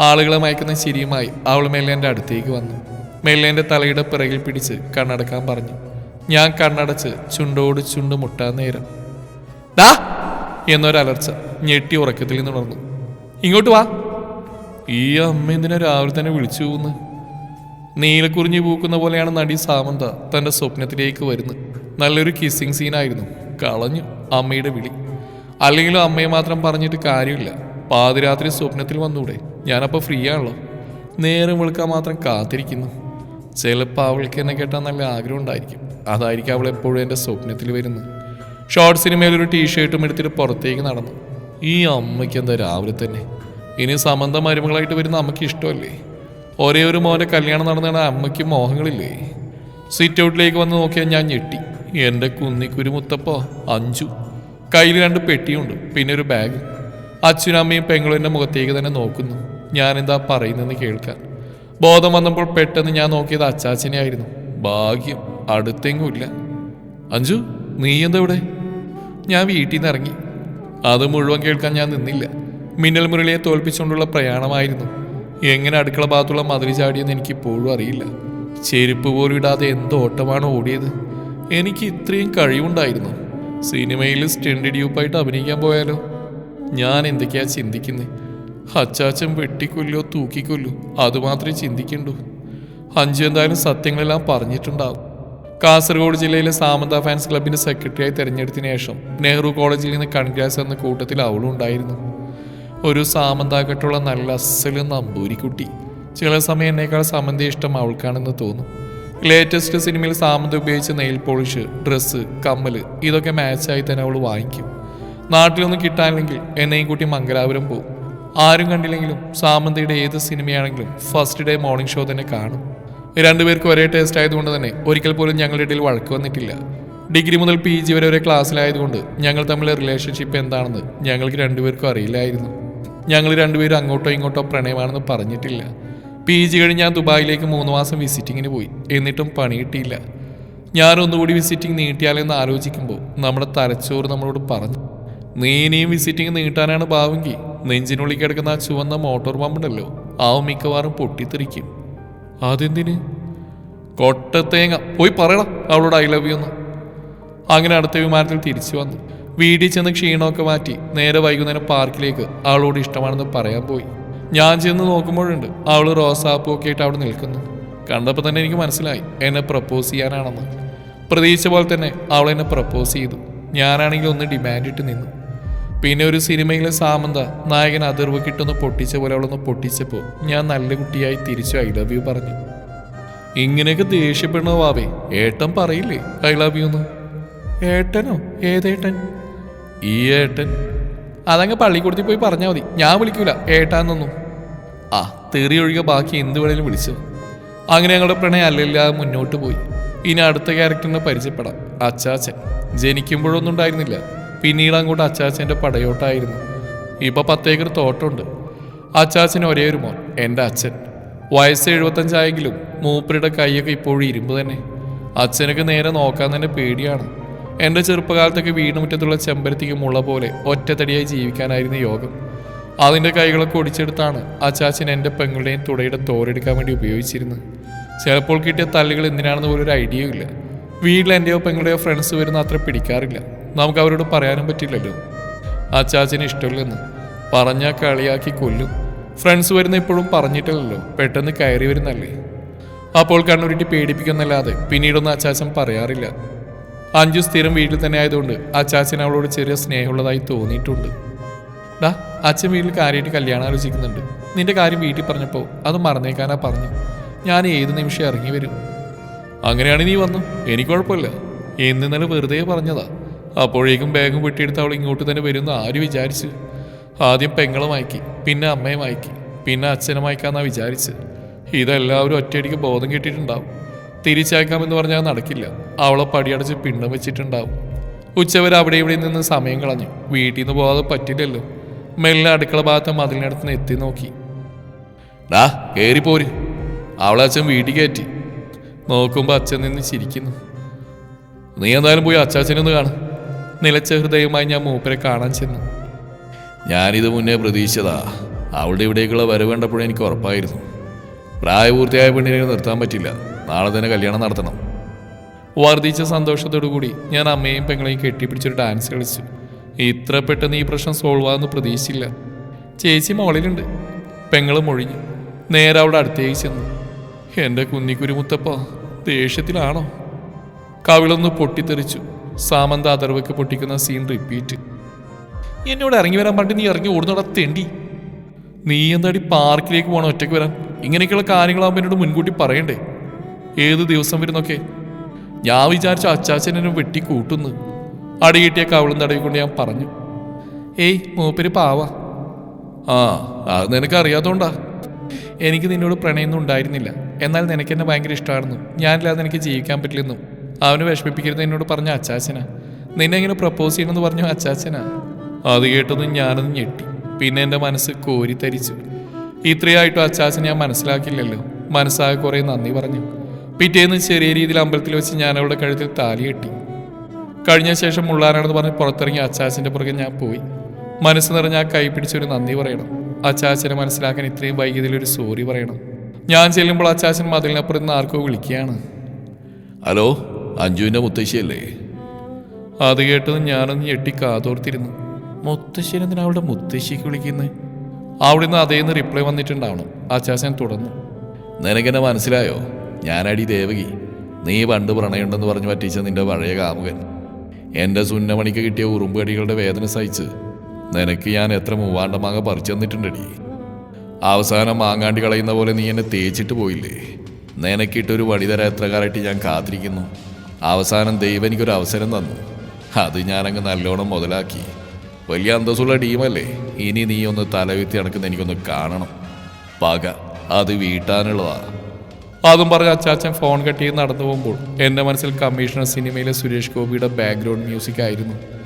ആളുകളെ മയക്കുന്ന ചിരിയുമായി അവൾ മെല്ലേന്റെ അടുത്തേക്ക് വന്നു. മെല്ലേന്റെ തലയുടെ പിറകിൽ പിടിച്ച് കണ്ണടക്കാൻ പറഞ്ഞു. ഞാൻ കണ്ണടച്ച് ചുണ്ടോട് ചുണ്ട് മുട്ടാൻ നേരം. ഡാ എന്നൊരലർച്ച ഞെട്ടി ഉറക്കത്തിൽ നിന്ന് ഉണർന്നു. ഇങ്ങോട്ട് വാ. ഈ അമ്മ എന്തിനാ രാവിലെ തന്നെ വിളിച്ചു പോകുന്നു? നീലക്കുറിഞ്ഞു പൂക്കുന്ന പോലെയാണ് നടി സാമന്ത തന്റെ സ്വപ്നത്തിലേക്ക് വരുന്നത്. നല്ലൊരു കിസ്സിങ് സീനായിരുന്നു കളഞ്ഞു അമ്മയുടെ വിളി. അല്ലെങ്കിലും അമ്മയെ മാത്രം പറഞ്ഞിട്ട് കാര്യമില്ല. പാതിരാത്രി സ്വപ്നത്തിൽ വന്നൂടെ. ഞാനപ്പോൾ ഫ്രീ ആണല്ലോ നേരം വിളിക്കാൻ മാത്രം കാത്തിരിക്കുന്നു. ചിലപ്പോൾ അവൾക്ക് എന്നെ കേട്ടാൽ നല്ല ആഗ്രഹം ഉണ്ടായിരിക്കും. അതായിരിക്കും അവൾ എപ്പോഴും എന്റെ സ്വപ്നത്തിൽ വരുന്നത്. ഷോർട്ട് സിനിമയിൽ ഒരു ടീഷർട്ടും എടുത്തിട്ട് പുറത്തേക്ക് നടന്നു. ഈ അമ്മയ്ക്ക് എന്താ രാവിലെ തന്നെ? ഇനി സമന്ത മരുമകളായിട്ട് വരുന്ന അമ്മയ്ക്ക് ഇഷ്ടമല്ലേ? ഒരേ ഒരു മോന്റെ കല്യാണം നടന്നാണ് അമ്മയ്ക്ക് മോഹങ്ങളില്ലേ? സിറ്റ് ഔട്ടിലേക്ക് വന്ന് നോക്കിയാൽ ഞാൻ ഞെട്ടി. എന്റെ കുന്നിക്കുരു മുത്തപ്പോ അഞ്ചു. കയ്യിൽ രണ്ട് പെട്ടിയുണ്ട് പിന്നെ ഒരു ബാഗ് അച്ഛനും അമ്മയും പെങ്ങളും എന്റെ മുഖത്തേക്ക് തന്നെ നോക്കുന്നു. ഞാൻ എന്താ പറയുന്നതെന്ന് കേൾക്കാൻ ബോധം വന്നപ്പോൾ പെട്ടെന്ന് ഞാൻ നോക്കിയത് അച്ചാച്ചനെ ആയിരുന്നു ഭാഗ്യം അടുത്തെങ്ങുമില്ല അഞ്ജു നീ എന്താ ഇവിടെ ഞാൻ വീട്ടിൽ നിന്ന് ഇറങ്ങി. അത് മുഴുവൻ കേൾക്കാൻ ഞാൻ നിന്നില്ല. മിന്നൽ മുരളിയെ തോൽപ്പിച്ചുകൊണ്ടുള്ള പ്രയാണമായിരുന്നു. എങ്ങനെ അടുക്കള ഭാഗത്തുള്ള മതിൽ ചാടിയെന്ന് എനിക്ക് ഇപ്പോഴും അറിയില്ല. ചെരുപ്പ് പോലും ഇടാതെ എന്ത് ഓട്ടമാണ് ഓടിയത്? എനിക്ക് ഇത്രയും കഴിവുണ്ടായിരുന്നു. സിനിമയിൽ സ്റ്റെൻഡ് ഡ്യൂപ്പായിട്ട് അഭിനയിക്കാൻ പോയാലോ? ഞാൻ എന്തൊക്കെയാ ചിന്തിക്കുന്നത് അച്ചാച്ചൻ വെട്ടിക്കൊല്ലോ തൂക്കിക്കൊല്ലോ അതുമാത്രമേ ചിന്തിക്കണ്ടൂ. അഞ്ചു എന്തായാലും സത്യങ്ങളെല്ലാം പറഞ്ഞിട്ടുണ്ടാവും. കാസർഗോഡ് ജില്ലയിലെ സാമന്ത ഫാൻസ് ക്ലബിന്റെ സെക്രട്ടറിയായി തെരഞ്ഞെടുത്തിന് ശേഷം നെഹ്റു കോളേജിൽ നിന്ന് കൺഗ്രാസ് എന്ന കൂട്ടത്തിൽ അവളും ഉണ്ടായിരുന്നു. ഒരു സാമന്താകട്ടുള്ള നല്ല അസൽ നമ്പൂരിക്കുട്ടി. ചില സമയം എന്നേക്കാൾ സമന്തി ഇഷ്ടം അവൾക്കാണെന്ന് തോന്നും. ലേറ്റസ്റ്റ് സിനിമയിൽ സാമന്ത ഉപയോഗിച്ച നെയിൽ പോളിഷ് ഡ്രസ്സ് കമ്മൽ ഇതൊക്കെ മാച്ചായി തന്നെ അവൾ വാങ്ങിക്കും. നാട്ടിലൊന്നും കിട്ടാനില്ലെങ്കിൽ എന്നെയും കൂട്ടി മംഗലാപുരം പോകും ആരും കണ്ടില്ലെങ്കിലും സാമന്തയുടെ ഏത് സിനിമയാണെങ്കിലും ഫസ്റ്റ് ഡേ മോർണിംഗ് ഷോ തന്നെ കാണും. രണ്ടുപേർക്കും ഒരേ ടേസ്റ്റ് ആയതുകൊണ്ട് തന്നെ ഒരിക്കൽ പോലും ഞങ്ങളുടെ ഇടയിൽ വഴക്ക് വന്നിട്ടില്ല. ഡിഗ്രി മുതൽ പി ജി വരെ ഒരേ ക്ലാസ്സിലായതുകൊണ്ട് ഞങ്ങൾ തമ്മിലെ റിലേഷൻഷിപ്പ് എന്താണെന്ന് ഞങ്ങൾക്ക് രണ്ടുപേർക്കും അറിയില്ലായിരുന്നു. ഞങ്ങൾ രണ്ടുപേരും അങ്ങോട്ടോ ഇങ്ങോട്ടോ പ്രണയമാണെന്ന് പറഞ്ഞിട്ടില്ല. പി ജി കഴിഞ്ഞ് ഞാൻ ദുബായിലേക്ക് മൂന്ന് മാസം വിസിറ്റിങ്ങിന് പോയി. എന്നിട്ടും പണി കിട്ടിയില്ല. ഞാൻ ഒന്നുകൂടി വിസിറ്റിംഗ് നീട്ടിയാലെന്ന് ആലോചിക്കുമ്പോൾ നമ്മുടെ തലച്ചോറ് നമ്മളോട് പറഞ്ഞു നീ ഇനിയും വിസിറ്റിംഗ് നീട്ടാനാണ് ഭാവെങ്കിൽ നെഞ്ചിനുള്ളിൽ കിടക്കുന്ന ആ ചുവന്ന മോട്ടോർ പമ്പുണ്ടല്ലോ. ആ മിക്കവാറും പൊട്ടിത്തെറിക്കും. അതെന്തിന്? കൊട്ടത്തേങ്ങ. പോയി പറയണം അവളോട് ഐ ലവ് യു എന്ന്. അങ്ങനെ അടുത്ത വിമാനത്തിൽ തിരിച്ചു വന്നു. വീട്ടിൽ ചെന്ന് ക്ഷീണമൊക്കെ മാറ്റി നേരെ വൈകുന്നേരം പാർക്കിലേക്ക് അവളോട് ഇഷ്ടമാണെന്ന് പറയാൻ പോയി. ഞാൻ ചെന്ന് നോക്കുമ്പോഴുണ്ട് അവൾ റോസാപ്പൂ ഒക്കെ ആയിട്ട് അവിടെ നിൽക്കുന്നു. കണ്ടപ്പോൾ തന്നെ എനിക്ക് മനസ്സിലായി എന്നെ പ്രപ്പോസ് ചെയ്യാനാണെന്ന്. പ്രതീക്ഷിച്ച പോലെ തന്നെ അവൾ എന്നെ പ്രപ്പോസ് ചെയ്തു. ഞാനാണെങ്കിൽ ഒന്ന് ഡിമാൻഡ് ഇട്ട് നിന്നു. പിന്നെ ഒരു സിനിമയിലെ സാമന്ത നായകൻ അതിർവ് കിട്ടുന്ന പൊട്ടിച്ച പോലെ അവളൊന്ന് പൊട്ടിച്ചപ്പോൾ ഞാൻ നല്ല കുട്ടിയായി തിരിച്ചു ഐ ലവ് യു പറഞ്ഞു. ഇങ്ങനെയൊക്കെ ദേഷ്യപ്പെടണോ വാവേ ഏട്ടൻ പറയില്ലേ ഐ ലവ് യു എന്ന്? ഏട്ടനോ? ഏതേട്ടൻ? ഈ ഏട്ടൻ. അതങ്ങ് പള്ളിക്കൂടത്തിൽ പോയി പറഞ്ഞാൽ മതി ഞാൻ വിളിക്കൂല ഏട്ടാന്നൊന്നും. ആ തെറി ഒഴികെ ബാക്കി എന്ത് വേണേലും വിളിച്ചു. അങ്ങനെ ഞങ്ങളുടെ പ്രണയം അല്ലില്ലാതെ മുന്നോട്ട് പോയി. ഇനി അടുത്ത ക്യാരക്ടറിനെ പരിചയപ്പെടാം അച്ചാച്ചൻ. ജനിക്കുമ്പോഴൊന്നും ഉണ്ടായിരുന്നില്ല. പിന്നീട് അങ്ങോട്ട് അച്ചാച്ചന്റെ പടയോട്ടായിരുന്നു. ഇപ്പോൾ പത്തേക്കർ തോട്ടമുണ്ട് അച്ചാച്ചൻ ഒരേ ഒരു മോൻ എന്റെ അച്ഛൻ. വയസ്സ് എഴുപത്തഞ്ചായെങ്കിലും മൂപ്പരുടെ കൈയൊക്കെ ഇപ്പോഴും ഇരുമ്പ് തന്നെ. അച്ഛനൊക്കെ നേരെ നോക്കാൻ തന്നെ പേടിയാണ്. എന്റെ ചെറുപ്പകാലത്തൊക്കെ വീടുമുറ്റത്തുള്ള ചെമ്പരത്തിക്ക് മുള്ള പോലെ ഒറ്റത്തടിയായി ജീവിക്കാനായിരുന്നു യോഗം. അതിന്റെ കൈകളൊക്കെ ഒടിച്ചെടുത്താണ് അച്ചാച്ചൻ എന്റെ പെങ്ങളുടെയും തുടയുടെ തോരെടുക്കാൻ വേണ്ടി ഉപയോഗിച്ചിരുന്നത്. ചിലപ്പോൾ കിട്ടിയ തല്ലുകൾ എന്തിനാണെന്ന് പോലൊരു ഐഡിയയും ഐഡിയ ഇല്ല. വീട്ടിൽ എന്റെയോ പെങ്ങളുടെയോ ഫ്രണ്ട്സ് വരുന്ന അത്ര പിടിക്കാറില്ല. നമുക്ക് അവരോട് പറയാനും പറ്റില്ലല്ലോ. അച്ചാച്ചന് ഇഷ്ടമില്ലെന്ന്. പറഞ്ഞാൽ കളിയാക്കി കൊല്ലും. ഫ്രണ്ട്സ് വരുന്ന ഇപ്പോഴും പറഞ്ഞിട്ടില്ലല്ലോ പെട്ടെന്ന് കയറി വരുന്നല്ലേ. അപ്പോൾ കണ്ണുരുട്ടി പേടിപ്പിക്കുന്നല്ലാതെ പിന്നീടൊന്നും അച്ചാച്ചൻ പറയാറില്ല. അഞ്ചു സ്ഥിരം വീട്ടിൽ തന്നെ ആയതുകൊണ്ട് അച്ചാച്ചൻ അവളോട് ചെറിയ സ്നേഹമുള്ളതായി തോന്നിയിട്ടുണ്ട്. ഡാ അച്ഛൻ വീട്ടിൽ കാര്യമായിട്ട് കല്യാണം ആലോചിക്കുന്നുണ്ട്. നിന്റെ കാര്യം വീട്ടിൽ പറഞ്ഞപ്പോൾ അത് മറന്നേക്കാനാ പറഞ്ഞു. ഞാൻ ഏത് നിമിഷം ഇറങ്ങി വരും? അങ്ങനെയാണ് നീ വന്നു. എനിക്ക് കുഴപ്പമില്ല. എന്നിന്നലെ വെറുതെ പറഞ്ഞതാ. അപ്പോഴേക്കും ബാഗും വെട്ടിയെടുത്ത് അവൾ ഇങ്ങോട്ട് തന്നെ വരുമെന്ന് ആര് വിചാരിച്ചു? ആദ്യം പെങ്ങളെ മയക്കി പിന്നെ അമ്മയെ മയക്കി പിന്നെ അച്ഛനെ മയക്കാന്നാ വിചാരിച്ച്. ഇതെല്ലാവരും ഒറ്റയടിക്ക് ബോധം കിട്ടിയിട്ടുണ്ടാവും. തിരിച്ചയക്കാമെന്ന് പറഞ്ഞാൽ നടക്കില്ല. അവളെ പടിയടച്ച് പിണ്ടം വെച്ചിട്ടുണ്ടാവും. ഉച്ചവരെ അവിടെ ഇവിടെ നിന്ന് സമയം കളഞ്ഞു. വീട്ടിൽ നിന്ന് പോകാതെ പറ്റില്ലല്ലോ. മെല്ലെ അടുക്കള ഭാഗത്തെ മതിലിനടുത്ത് നിന്ന് എത്തി നോക്കി. ഡാ കയറി പോര്. അവളെ അച്ഛൻ വീട്ടിൽ കയറ്റി. നോക്കുമ്പോൾ അച്ഛൻ നിന്ന് ചിരിക്കുന്നു. നീ എന്തായാലും പോയി അച്ചാച്ചനൊന്ന് കാണും. നിലച്ച ഹൃദയമായി ഞാൻ മൂപ്പരെ കാണാൻ ചെന്നു. ഞാനിത് മുന്നേ പ്രതീക്ഷിച്ചതാ. അവളുടെ ഇവിടേക്കുള്ള വരവേണ്ടപ്പോഴും എനിക്ക് ഉറപ്പായിരുന്നു. പ്രായപൂർത്തിയായ പെണ്ണിനെ നിർത്താൻ പറ്റില്ല. നാളെ തന്നെ കല്യാണം നടത്തണം. വർദ്ധിച്ച സന്തോഷത്തോടു കൂടി ഞാൻ അമ്മയും പെങ്ങളെയും കെട്ടിപ്പിടിച്ചൊരു ഡാൻസ് കളിച്ചു. ഇത്ര പെട്ടെന്ന് ഈ പ്രശ്നം സോൾവ് ആകുമെന്ന് പ്രതീക്ഷിച്ചില്ല. ചേച്ചി മോളിലുണ്ട്. പെങ്ങളും ഒഴിഞ്ഞു നേരെ അവിടെ അടുത്തേക്ക് ചെന്നു. എന്റെ കുന്നിക്കുരുമുത്തപ്പ ദേഷ്യത്തിലാണോ? കവിളൊന്ന് പൊട്ടിത്തെറിച്ചു. സാമന്ത അതർവയ്ക്ക് പൊട്ടിക്കുന്ന സീൻ റിപ്പീറ്റ് എന്നോട് ഇറങ്ങി വരാൻ പറഞ്ഞിട്ട് നീ ഇറങ്ങി ഓടുന്നോടാ തെണ്ടി. നീ എന്താടി പാർക്കിലേക്ക് പോകണം ഒറ്റയ്ക്ക് വരാൻ? ഇങ്ങനെയൊക്കെയുള്ള കാര്യങ്ങളാകുമ്പോൾ എന്നോട് മുൻകൂട്ടി പറയണ്ടേ? ഏത് ദിവസം വരുന്നൊക്കെ? ഞാൻ വിചാരിച്ച അച്ചാച്ചൻ എന്നെ വെട്ടി കൂട്ടുന്നു. അടികിട്ടിയ കവളും തടവിക്കൊണ്ട് ഞാൻ പറഞ്ഞു. ഏയ് മൂപ്പര് പാവാ. ആ അത് നിനക്ക് അറിയാത്തോണ്ടാ. എനിക്ക് നിന്നോട് പ്രണയൊന്നും ഉണ്ടായിരുന്നില്ല. എന്നാൽ നിനക്ക് എന്നെ ഭയങ്കര ഇഷ്ടമായിരുന്നു. ഞാനില്ലാതെ എനിക്ക് ജീവിക്കാൻ പറ്റില്ലെന്നും. അവന് വിഷമിപ്പിക്കരുത് എന്നോട് പറഞ്ഞ അച്ചാച്ചനാ. നിന്നെ ഇങ്ങനെ പ്രപ്പോസ് ചെയ്യണമെന്ന് പറഞ്ഞു അച്ചാച്ചനാ. അത് കേട്ടതും ഞാനത് ഞെട്ടി. പിന്നെ എന്റെ മനസ്സ് കോരിത്തരിച്ചു. ഇത്രയായിട്ടും അച്ചാച്ചൻ ഞാൻ മനസ്സിലാക്കില്ലല്ലോ മനസ്സാകെ കുറേ നന്ദി പറഞ്ഞു. പിറ്റേന്ന് ചെറിയ രീതിയിൽ അമ്പലത്തിൽ വെച്ച് ഞാൻ അവളുടെ കഴുത്തിൽ താലി കെട്ടി. കഴിഞ്ഞ ശേഷം മുള്ളാനാണെന്ന് പറഞ്ഞ് പുറത്തിറങ്ങി അച്ചാച്ചന്റെ പുറകെ ഞാൻ പോയി. മനസ്സ് നിറഞ്ഞ ആ കൈ പിടിച്ചൊരു നന്ദി പറയണം. അച്ചാച്ചനെ മനസ്സിലാക്കാൻ ഇത്രയും വൈകിയതിൽ ഒരു സോറി പറയണം. ഞാൻ ചെല്ലുമ്പോൾ അച്ചാച്ചൻ മതിലിനപ്പുറത്ത് നിന്ന് ആർക്കോ വിളിക്കുകയാണ്. ഹലോ? അഞ്ജുവിന്റെ മുത്തശ്ശിയല്ലേ? അത് കേട്ടത് ഞാനൊന്ന് ഞെട്ടി കാതോർത്തിരുന്നു. മുത്തശ്ശി എന്തിനാ അവളുടെ മുത്തശ്ശിക്ക് വിളിക്കുന്നത് അവിടെ നിന്ന് അതേന്ന് റിപ്ലൈ വന്നിട്ടുണ്ടാവണം. അച്ചാച്ചൻ തുടർന്നു. നിനക്കെന്നെ മനസ്സിലായോ? ഞാനടി ദേവകി. നീ പണ്ട് പ്രണയമുണ്ടെന്ന് പറഞ്ഞു പറ്റിച്ച നിന്റെ പഴയ കാമുകൻ. എന്റെ സുന്നമണിക്ക് കിട്ടിയ ഉറുമ്പടികളുടെ വേദന സഹിച്ച് നിനക്ക് ഞാൻ എത്ര മൂവാണ്ട മാങ്ങ പറിച്ചു തന്നിട്ടുണ്ടടി. അവസാനം മാങ്ങാണ്ടി കളയുന്ന പോലെ നീ എന്നെ തേച്ചിട്ട് പോയില്ലേ? നിനക്കിട്ടൊരു വടി തരാൻ എത്ര കാലമായിട്ട് ഞാൻ കാത്തിരിക്കുന്നു? അവസാനം ദൈവം എനിക്കൊരു അവസരം തന്നു. അത് ഞാനങ്ങ് നല്ലോണം മുതലാക്കി. വലിയ അന്തസ്സുള്ള ടീമല്ലേ? ഇനി നീ ഒന്ന് തലവിത്തി നടക്കുന്ന എനിക്കൊന്ന് കാണണം. പക അത് വീട്ടാനുള്ളതാ. അതും പറഞ്ഞ അച്ചാച്ചൻ ഫോൺ കട്ട് നടന്നു പോകുമ്പോൾ എന്റെ മനസ്സിൽ കമ്മീഷണർ സിനിമയിലെ സുരേഷ് ഗോപിയുടെ ബാക്ക്ഗ്രൗണ്ട് മ്യൂസിക് ആയിരുന്നു.